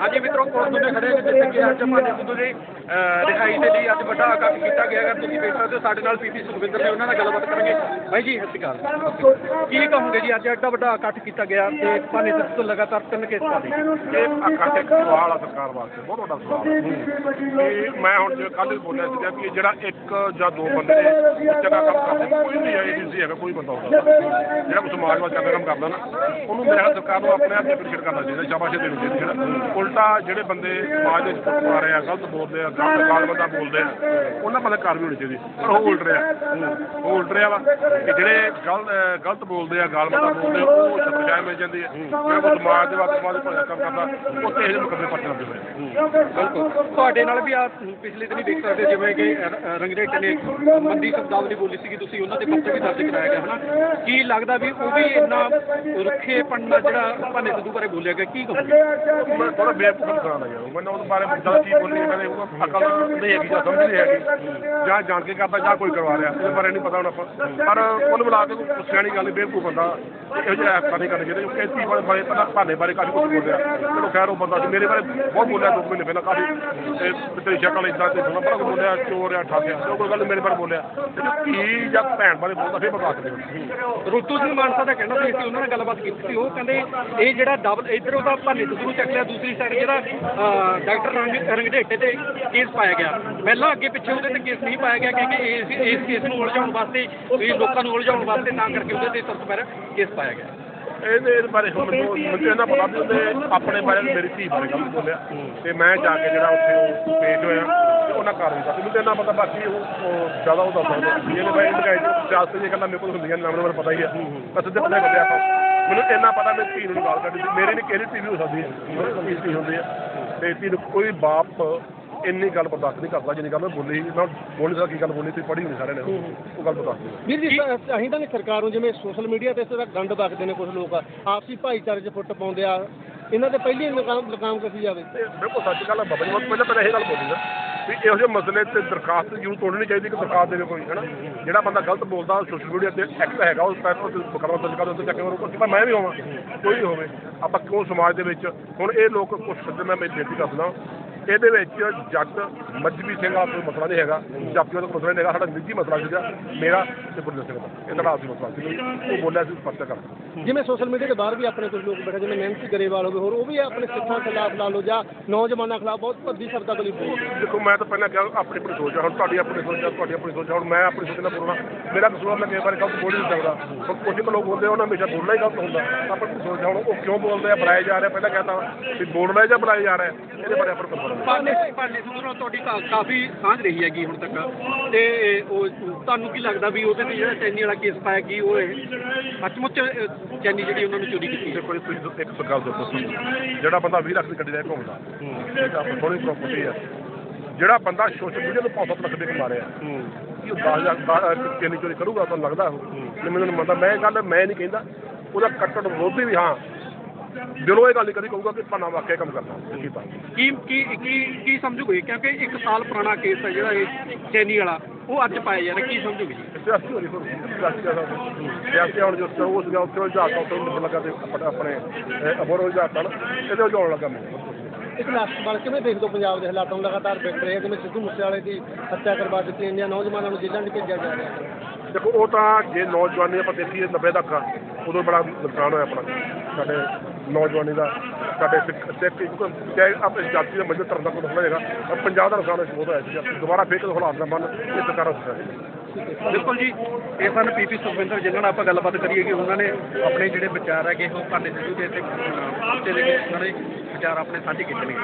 ਹਾਂਜੀ ਮਿੱਤਰੋ ਕੋਲ ਤੁਹਾਡੇ ਖੜੇ ਨੇ ਜਿੱਥੇ ਕਿ ਅੱਜ ਮਾਨੇ ਸਿੱਧੂ ਦੀ ਰਿਹਾਈ ਦੇ ਲਈ ਅੱਜ ਵੱਡਾ ਇਕੱਠ ਕੀਤਾ ਗਿਆ ਹੈ। ਤੁਸੀਂ ਦੇਖ ਸਕਦੇ ਹੋ ਸਾਡੇ ਨਾਲ ਪੀਪੀ ਸੁਖਵਿੰਦਰ ਨੇ ਉਹਨਾਂ ਨਾਲ ਗੱਲਬਾਤ ਕਰਾਂਗੇ। ਬਾਈ ਜੀ ਸਤਿ ਸ਼੍ਰੀ ਅਕਾਲ। ਕੀ ਕਹੋਗੇ ਜੀ ਅੱਜ ਐਡਾ ਵੱਡਾ ਇਕੱਠ ਕੀਤਾ ਗਿਆ ਤੇ ਮਾਨੇ ਸਿੱਧੂ ਤੋਂ ਲਗਾਤਾਰ ਤਿੰਨ ਕੇਸ ਦੇ ਇਹ ਇਕੱਠ ਇੱਕ ਸਵਾਲ ਆ ਸਰਕਾਰ ਵਾਸਤੇ ਬਹੁਤ ਵੱਡਾ ਸਵਾਲ ਹੈ। ਕਿ ਮੈਂ ਹੁਣ ਜਿਵੇਂ ਕੱਲ੍ਹ ਵੀ ਬੋਲਿਆ ਸੀਗਾ ਕਿ ਜਿਹੜਾ ਇੱਕ ਜਾਂ ਦੋ ਬੰਦੇ ਚੰਗਾ ਕੰਮ ਕਰਦੇ ਕੋਈ ਵੀ ਏਜੰਸੀ ਹੈਗਾ ਕੋਈ ਬੰਦਾ ਹੁੰਦਾ ਜਿਹੜਾ ਕੋਈ ਸਮਾਜ ਵਾਸਤੇ ਚੰਗਾ ਕੰਮ ਕਰਦਾ ਨਾ ਉਹਨੂੰ ਮੇਰਾ ਸਰਕਾਰ ਨੂੰ ਆਪਣੇ ਆਪ ਤੇ ਅਪਰੀਸ਼ੀਏਟ ਕਰਨਾ ਚਾਹੀਦਾ ਸ਼ਾਬਾਸ਼ ਦੇਣੀ ਚਾਹੀਦੀ ਜਿਹੜਾ ਉਲਟਾ ਜਿਹੜੇ ਬੰਦੇ ਸਮਾਜ ਦੇ ਵਿੱਚ ਆ ਰਹੇ ਆ ਗਲਤ ਬੋਲਦੇ ਆ ਗਲਤ ਗਾਲ ਬੰਦਾ ਬੋਲਦੇ ਆ ਉਹਨਾਂ ਬੰਦੇ ਕਾਰਵਾਈ ਹੋਣੀ ਚਾਹੀਦੀ। ਪਰ ਉਹ ਉਲਟ ਰਿਹਾ। ਉਹ ਉਲਟ ਰਿਹਾ ਵਾ ਕਿ ਜਿਹੜੇ ਗਲਤ ਗਲਤ ਬੋਲਦੇ ਆ ਗਾਲ ਬੰਦਾ ਬੋਲਦੇ ਆ ਉਹ ਸਜ਼ਾ ਮਿਲ ਜਾਂਦੀ ਹੈ ਜਿਹੜਾ ਸਮਾਜ ਦੇ ਵਾਸਤੇ ਸਮਾਜ ਦੇ ਭਲੇ ਕੰਮ ਕਰਦਾ ਉੱਥੇ ਇਹਦੇ ਮੁਕੱਦਮੇ ਪੱਟੇ ਹੁੰਦੇ ਹੋਏ ਬਿਲਕੁਲ। ਤੁਹਾਡੇ ਨਾਲ ਵੀ ਆ ਪਿਛਲੇ ਦਿਨੀ ਦੇਖ ਸਕਦੇ ਜਿਵੇਂ ਕਿ ਰੰਗਰੇਟ ਨੇ ਮੰਦੀ ਸ਼ਬਦਾਵਲੀ ਬੋਲੀ ਸੀਗੀ ਤੁਸੀਂ ਉਹਨਾਂ ਦੇ ਪੱਤਰ ਵੀ ਦਰਜ ਕਰਾਇਆ ਗਿਆ ਹਨਾ? ਕੀ ਲੱਗਦਾ ਵੀ ਉਹ ਵੀ ਇੰਨਾ ਰੁੱਖੇਪਣ ਨਾਲ ਜਿਹੜਾ ਭਾਨੇ ਸਿੱਧੂ ਬਾਰੇ ਬੋਲਿਆ ਗਿਆ ਕੀ ਕਹੋਗੇ? ਮੈਂ ਥੋੜਾ ਬੇਵਕੂਫ ਯਾਰ, ਮੈਨੂੰ ਉਹਦੇ ਬਾਰੇ ਜ਼ਿਆਦਾ ਚੀਜ਼ ਬੋਲੀ ਕਹਿੰਦੇ ਉਹ ਅਕਲ ਨਹੀਂ ਹੈਗੀ ਜਾਂ ਸਮਝ ਨਹੀਂ ਹੈਗੀ, ਜਾਂ ਜਾਣ ਕੇ ਕਰਦਾ, ਜਾਂ ਕੋਈ ਕਰਵਾ ਰਿਹਾ ਇਹਦੇ ਬਾਰੇ ਨਹੀਂ ਪਤਾ ਹੁਣ ਆਪਾਂ। ਪਰ ਉਹਨੂੰ ਬੁਲਾ ਕੇ ਕੋਈ ਸਿਆਣੀ ਗੱਲ ਬੇਵਕੂਫ ਬੰਦਾ, ਇਹੋ ਜਿਹਾ ਐਸਾ ਨਹੀਂ ਕਰਨਾ ਚਾਹੀਦਾ, ਕਿਉਂਕਿ ਇਸ ਚੀਜ਼ ਬਾਰੇ ਬਾਰੇ ਭਾਨੇ ਬਾਰੇ ਕਾਫੀ ਕੁਝ ਬੋਲਿਆ। ਚਲੋ ਖੈਰ, ਉਹ ਬੰਦਾ ਮੇਰੇ ਬਾਰੇ ਬਹੁਤ ਬੋਲਿਆ, ਦੋ ਮਹੀਨੇ ਪਹਿਲਾਂ ਕਾਫੀ ਤੇ ਤੇਰੀ ਸ਼ਕਲ ਇਦਾਂ ਤੇ ਸੁਣਾ, ਬੜਾ ਬੋਲਿਆ, ਚੋਰ ਆ ਠਾਕਿਆ ਉਹ ਕੋਈ ਗੱਲ ਮੇਰੇ ਬਾਰੇ ਬੋਲਿਆ। ਕੀ ਜਾਂ ਭੈਣ ਬਾਰੇ ਬੋਲਦਾ, ਫਿਰ ਬਰਦਾਸ਼ਤ ਨਹੀਂ ਰੁੱਤੂ ਸਿੰਘ ਮਾਨਸਾ ਦਾ ਕਹਿਣਾ ਸੀ, ਅਸੀਂ ਉਹਨਾਂ ਨਾਲ ਗੱਲਬਾਤ ਕੀਤੀ ਸੀ, ਉਹ ਕਹਿੰਦੇ, ਇਹ ਜਿਹੜਾ ਡਬਲ, ਇਧਰੋਂ ਦਾ ਭਾਨੇ ਸਿੱਧੂ ਨੂੰ ਚੱਕ ਲਿਆ, ਦੂਸਰੀ ਸਾਈਡ ਜਿਹੜਾ ਅਹ, ਡਾਕਟਰ ਰੰਗ ਰੰਗਢੇਟੇ ਤੇ ਕੇਸ ਪਾਇਆ ਗਿਆ। ਪਹਿਲਾਂ ਅੱਗੇ ਪਿੱਛੇ ਉਹਦੇ ਤੇ ਕੇਸ ਨਹੀਂ ਪਾਇਆ ਗਿਆ ਕਿਉਂਕਿ ਇਸ ਇਸ ਕੇਸ ਨੂੰ ਉਲਝਾਉਣ ਵਾਸਤੇ ਵੀ ਲੋਕਾਂ ਨੂੰ ਉਲਝਾਉਣ ਵਾਸਤੇ ਤਾਂ ਕਰਕੇ ਉਹਦੇ ਤੇ ਸਭ ਤੋਂ ਪਹਿਲਾਂ ਕੇਸ ਪਾਇਆ ਗਿਆ। ਇਹਦੇ ਬਾਰੇ ਹੁਣ ਮੈਨੂੰ ਮੈਨੂੰ ਇਹਨਾਂ ਪਤਾ ਵੀ ਉਹਨੇ ਆਪਣੇ ਬਾਰੇ ਮੇਰੀ ਧੀ ਬਾਰੇ ਗੱਲ ਬੋਲਿਆ। ਤੇ ਮੈਂ ਜਾ ਕੇ ਜਿਹੜਾ ਉੱਥੇ ਉਹ ਪੇਸ਼ ਹੋਇਆ ਤੇ ਉਹਨਾਂ ਕਾਰਵਾਈ ਕਰਤੀ ਮੈਨੂੰ ਤਾਂ ਇੰਨਾ ਪਤਾ ਬਾਕੀ ਉਹ ਜ਼ਿਆਦਾ ਉਹ ਦੱਸ ਸਕਦਾ ਇਹਨੇ ਬਾਰੇ ਇੰਡਿਕਾਈ ਸਿਆਸਤ ਦੀਆਂ ਗੱਲਾਂ ਮੇਰੇ ਕੋਲ ਹੁੰਦੀਆਂ ਨਾਮ ਨੂੰ ਪਤਾ ਹੀ ਹੈ। ਬਸ ਸਿੱਧੇ ਪਤਾ ਬੰਦੇ ਆਪਾਂ। ਮੈਨੂੰ ਇੰਨਾ ਪਤਾ ਮੇਰੀ ਧੀ ਨੂੰ ਗਾਲ ਸੀ ਮੇਰੀ ਨਹੀਂ ਕਿਹੜੀ ਧੀ ਵੀ ਹੋ ਸਕਦੀ ਹੈ। ਮੇਰੀ ਧੀ ਹੁੰਦੀ ਹੈ। ਤੇ ਧੀ ਨੂੰ ਕੋਈ ਬਾਪ ਇੰਨੀ ਗੱਲ ਬਰਦਾਸ਼ਤ ਨਹੀਂ ਕਰਦਾ ਜਿੰਨੀ ਗੱਲ ਮੈਂ ਬੋਲੀ ਮੈਂ ਬੋਲ ਸਕਦਾ ਕੀ ਗੱਲ ਬੋਲੀ ਤੁਸੀਂ ਪੜ੍ਹੀ ਹੋਣੀ ਸਾਰਿਆਂ ਨੇ। ਉਹ ਗੱਲ ਬਰਦਾਸ਼ਤ ਨਹੀਂ ਵੀਰ ਜੀ ਅਸੀਂ ਤਾਂ ਨਹੀਂ ਸਰਕਾਰ ਨੂੰ ਜਿਵੇਂ ਸੋਸ਼ਲ ਮੀਡੀਆ ਤੇ ਇਸ ਤਰ੍ਹਾਂ ਗੰਦ ਬਕਦੇ ਨੇ ਕੁਝ ਲੋਕ। ਆਪਸੀ ਭਾਈਚਾਰੇ 'ਚ ਫੁੱਟ ਪਾਉਂਦੇ ਆ। ਇਹਨਾਂ ਤੇ ਪਹਿਲੀ ਲਗਾਮ ਲਗਾਮ ਕੱਸੀ ਜਾਵੇ? ਬਿਲਕੁਲ ਸੱਚ ਗੱਲ ਹੈ ਬਾਬਾ ਜੀ ਮੈਂ ਪਹਿਲਾਂ ਪਹਿਲਾਂ ਇਹ ਗੱਲ ਬੋਲੀ ਨਾ ਵੀ ਇਹੋ ਜਿਹੇ ਮਸਲੇ ਤੇ ਦਰਖਾਸਤ ਜ਼ਰੂਰ ਤੋੜਨੀ ਚਾਹੀਦੀ ਕਿ ਦਰਖਾਸਤ ਦੇਵੇ ਕੋਈ ਹੈਨਾ? ਜਿਹੜਾ ਬੰਦਾ ਗਲਤ ਬੋਲਦਾ ਸੋਸ਼ਲ ਮੀਡੀਆ ਤੇ ਐਕਟ ਹੈਗਾ ਉਸ ਪੈਰ ਤੇ ਮੁਕੱਦਮਾ ਦਰਜ ਕਰ ਦਿੰਦੇ ਚੱਕੇ ਉਹ ਕਿ ਮੈਂ ਵੀ ਹੋਵਾਂ ਕੋਈ ਵੀ ਹੋਵੇ। ਆਪਾਂ ਕਿਉਂ ਸਮਾਜ ਦੇ ਵਿੱਚ ਹੁਣ ਇਹ ਲੋਕ ਕੁਝ ਸੱਜਣ ਮੈਂ ਬੇਨਤੀ ਕਰਦਾ ਇਹਦੇ ਵਿੱਚ ਜੱਟ ਮਜਬੀ ਸਿੰਘ ਦਾ ਕੋਈ ਮਸਲਾ ਨਹੀਂ ਹੈਗਾ। ਜਾਪੀਆਂ ਦਾ ਮਸਲਾ ਨਹੀਂ ਹੈਗਾ, ਸਾਡਾ ਨਿੱਜੀ ਮਸਲਾ ਸੀਗਾ, ਮੇਰਾ ਤੇ ਗੁਰਦੇਵ ਸਿੰਘ ਦਾ। ਇਹ ਸਾਡਾ ਆਪਸੀ ਮਸਲਾ ਸੀ। ਉਹ ਬੋਲਿਆ ਸੀ, ਪਰਚਾ ਕਰ ਜਿਵੇਂ ਸੋਸ਼ਲ ਮੀਡੀਆ ਦੇ ਬਾਹਰ ਵੀ ਆਪਣੇ ਕੁਝ ਲੋਕ ਬੈਠੇ ਜਿਵੇਂ ਨੈਂਸੀ ਗਰੇਵਾਲ ਹੋ ਗਏ ਹੋਰ ਉਹ ਵੀ ਆਪਣੇ ਸਿੱਖਾਂ ਖਿਲਾਫ ਲਾ ਲਓ ਜਾਂ ਨੌਜਵਾਨਾਂ ਖਿਲਾਫ ਬਹੁਤ ਭੱਦੀ ਸ਼ਬਦਾਵਲੀ ਬੋਲਦੇ ਦੇਖੋ ਮੈਂ ਤਾਂ ਪਹਿਲਾਂ ਕਿਹਾ ਆਪਣੀ ਆਪਣੀ ਸੋਚ ਆ ਹੁਣ ਤੁਹਾਡੀ ਆਪਣੀ ਸੋਚ ਆ ਤੁਹਾਡੀ ਆਪਣੀ ਸੋਚ ਆ ਹੁਣ ਮੈਂ ਆਪਣੀ ਸੋਚ ਨਾਲ ਬੋਲਣਾ। ਮੇਰਾ ਕਸੂਰ ਮੈਂ ਕਿਸੇ ਬਾਰੇ ਗਲਤ ਬੋਲ ਨਹੀਂ ਸਕਦਾ। ਹੁਣ ਕੁਝ ਕੁ ਲੋਕ ਬੋਲਦੇ ਆ, ਉਹਨਾਂ ਹਮੇਸ਼ਾ ਬੋਲਣਾ ਹੀ ਗਲਤ ਹੁੰਦਾ। ਆਪਣੀ ਸੋਚ ਆ ਹੁਣ ਉਹ ਕਿਉਂ ਬੋਲਦੇ ਆ ਬੁਲਾਏ ਜਾ ਰਹੇ ਪਹਿਲਾਂ ਕਹਿੰਦਾ ਵੀ ਬੋਲਣਾ ਜਾਂ ਬੁਲਾਏ ਜਾ ਰਹੇ ਇਹਦੇ ਬਾਰੇ ਆਪਾਂ ਨੂੰ ਪਤਾ ਭਾਨੇ ਭਾਨੇ ਸਿੱਧੂ ਨਾਲ ਤੁਹਾਡੀ ਕਾਫੀ ਸਾਂਝ ਰਹੀ ਹੈਗੀ ਹੁਣ ਤੱਕ। ਤੇ ਉਹ ਤੁਹਾਨੂੰ ਕੀ ਲੱਗਦਾ ਵੀ ਉਹਦੇ ਤੇ ਜਿਹੜਾ ਚੈਨੀ ਵਾਲਾ ਕੇਸ ਪਾਇਆ ਕੀ ਉਹ ਸੱਚਮੁੱਚ ਚੈਨੀ ਜਿਹੜੀ ਉਹਨਾਂ ਨੂੰ ਚੋਰੀ ਕੀਤੀ। ਦੇਖੋ ਜੀ, ਤੁਸੀਂ ਇੱਕ ਗੱਲ ਦੱਸੋ ਤੁਹਾਨੂੰ। ਜਿਹੜਾ ਬੰਦਾ 20 ਲੱਖ ਦੀ ਗੱਡੀ ਲੈ ਕੇ ਘੁੰਮਦਾ ਠੀਕ ਆ ਥੋੜੀ ਪ੍ਰਾਪਰਟੀ ਆ ਜਿਹੜਾ ਬੰਦਾ ਸੋਸ਼ਲ ਮੀਡੀਆ ਤੋਂ 500 ਲੱਖ ਦੇ ਕਮਾ ਰਿਹਾ ਕੀ ਉਹ 10000 ਕਿੰਨੀ ਚੋਰੀ ਕਰੂਗਾ ਤੁਹਾਨੂੰ ਲੱਗਦਾ ਉਹ? ਮੈਨੂੰ ਮੰਨਦਾ ਮੈਂ ਗੱਲ ਮੈਂ ਨਹੀਂ ਕਹਿੰਦਾ ਉਹਦਾ ਕੱਟੜ ਵਿਰੋਧੀ ਵੀ ਹਾਂ ਦਿਲੋਂ ਇਹ ਗੱਲ ਨਹੀਂ ਕਦੀ ਕਹੂਗਾ ਕਿ ਭਾਨਾ ਵਾਕਿਆ ਕੰਮ ਕਰਦਾ ਤਾਂ ਕੀ ਕੀ ਕੀ ਕੀ ਸਮਝੋਗੇ ਕਿਉਂਕਿ ਇੱਕ ਸਾਲ ਪੁਰਾਣਾ ਕੇਸ ਹੈ ਜਿਹੜਾ ਇਹ ਚੈਨੀ ਵਾਲਾ। ਉਹ ਅੱਜ ਪਾਇਆ ਜਾ ਰਿਹਾ ਕੀ ਸਮਝੋਗੇ ਜੀ? ਸਿਆਸੀ ਹੋਣੀ ਫਿਰ ਸਿਆਸੀ ਜ਼ਿਆਦਾ ਸਿਆਸੀ ਹੁਣ ਜੋ ਉਹ ਸੀਗਾ ਉੱਥੇ ਉਹ ਜਾ ਕੇ ਉੱਥੇ ਨਿਕਲ ਲੱਗਾ ਤੇ ਆਪਣੇ ਆਪਣੇ ਅਬੋਰ ਹੋ ਜਾਤਾ ਨਾ ਇਹਦੇ ਜਾਣ ਲੱਗਾ ਮੈਨੂੰ ਇਸ ਲਾਸਟ ਬਾਰ ਕਿਵੇਂ ਦੇਖਦੇ ਹੋ ਪੰਜਾਬ ਦੇ ਹਾਲਾਤਾਂ ਨੂੰ ਲਗਾਤਾਰ ਵਿਗੜ ਰਹੇ ਆ ਜਿਵੇਂ ਸਿੱਧੂ ਮੂਸੇਵਾਲੇ ਦੀ ਹੱਤਿਆ ਕਰਵਾ ਦਿੱਤੀ ਇੰਡੀਆ ਨੌਜਵਾਨਾਂ ਨੂੰ ਜੇਲ੍ਹਾਂ 'ਚ ਭੇਜਿਆ ਜਾ ਰਿਹਾ। ਦੇਖੋ ਉਹ ਤਾਂ ਜੇ ਨੌਜਵਾਨੀ ਆਪਾਂ ਦੇਖੀਏ 90 ਤੱਕ ਆ, ਉਦੋਂ ਬੜਾ ਨੁਕਸਾਨ ਹੋਇਆ ਆਪਣਾ। ਸਾਡੇ ਨੌਜਵਾਨੀ ਦਾ ਸਾਡੇ ਸਿੱਖ ਸਿੱਖ ਕਿਉਂਕਿ ਚਾਹੇ ਆਪਣੇ ਜਾਤੀ ਦਾ ਮਜਬੂਤ ਧਰਮ ਦਾ ਕੋਈ ਮਸਲਾ ਹੈਗਾ। ਪਰ ਪੰਜਾਬ ਦਾ ਨੁਕਸਾਨ ਬਹੁਤ ਹੋਇਆ ਸੀਗਾ। ਦੁਬਾਰਾ ਫੇਰ ਕਦੋਂ ਹਾਲਾਤ ਦਾ ਬਣ ਇਹ ਸਰਕਾਰਾਂ ਸੁਣਾਈ ਬਿਲਕੁਲ ਜੀ। ਇਹ ਸਨ ਪੀਪੀ ਸੁਖਵਿੰਦਰ, ਜਿਨ੍ਹਾਂ ਨਾਲ ਆਪਾਂ ਗੱਲਬਾਤ ਕਰੀਏ ਕਿ ਉਹਨਾਂ ਨੇ ਆਪਣੇ ਜਿਹੜੇ ਵਿਚਾਰ ਹੈਗੇ, ਉਹ ਭਾਨੇ ਸਿੱਧੂ ਦੇ ਤੇ ਉਹਨਾਂ ਨੇ ਵਿਚਾਰ ਆਪਣੇ ਸਾਂਝੇ ਕੀਤੇ ਨੇ।